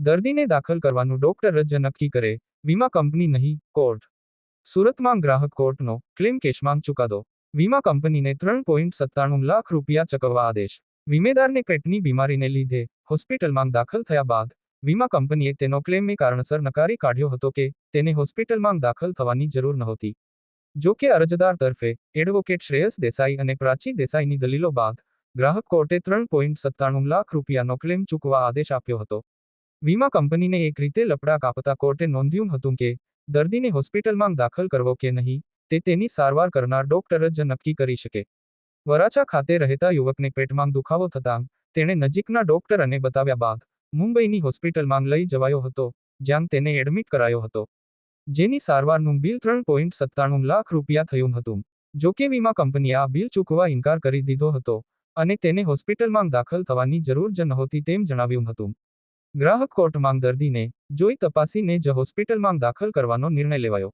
દર્દીને દાખલ કરવાનું ડોક્ટર જ નક્કી કરે, વીમા કંપની નહીં, કોર્ટ. સુરતમાં ગ્રાહક કોર્ટનો ક્લેમ કેસમાં ચુકાદો. વીમા કંપનીને ત્રણ પોઈન્ટ સત્તાણું લાખ રૂપિયા ચૂકવવા આદેશ. વીમેદારને પેટની બીમારીને લીધે હોસ્પિટલમાં દાખલ થયા બાદ, વીમા કંપનીએ તેનો ક્લેમ કારણસર નકારી કાઢ્યો હતો કે તેને હોસ્પિટલમાં દાખલ થવાની જરૂર નહોતી. જો કે અરજદાર તરફે એડવોકેટ શ્રેયસ દેસાઈ અને પ્રાચી દેસાઈની દલીલો બાદ ગ્રાહક કોર્ટે ત્રણ પોઈન્ટ સત્તાણું લાખ રૂપિયાનો ક્લેમ ચૂકવા આદેશ આપ્યો હતો. વીમા કંપનીને એક રીતે લપડા કાપતા કોર્ટે નોંધ્યું હતું કે, દર્દીને હોસ્પિટલમાં દાખલ કરવો કે નહીં, તે તેની સારવાર કરનાર ડોક્ટર જ નક્કી કરી શકે. વરાછા ખાતે રહેતા યુવકને પેટમાં દુખાવો થતાં, તેણે નજીકના ડોક્ટરને બતાવ્યા બાદ, મુંબઈની હોસ્પિટલમાં લઈ જવાયો હતો, જ્યાં તેને એડમિટ કરાયો હતો. જેની સારવારનું બિલ ત્રણ પોઈન્ટ સત્તાણું લાખ રૂપિયા થયું હતું. જોકે વીમા કંપનીએ આ બિલ ચૂકવા ઇનકાર કરી દીધો હતો, અને તેને હોસ્પિટલમાં દાખલ થવાની જરૂર જ નહોતી તેમ જણાવ્યું હતું. ગ્રાહક કોર્ટમાં દર્દીને જોઈ તપાસીને જ હોસ્પિટલમાં દાખલ કરવાનો નિર્ણય લેવાયો.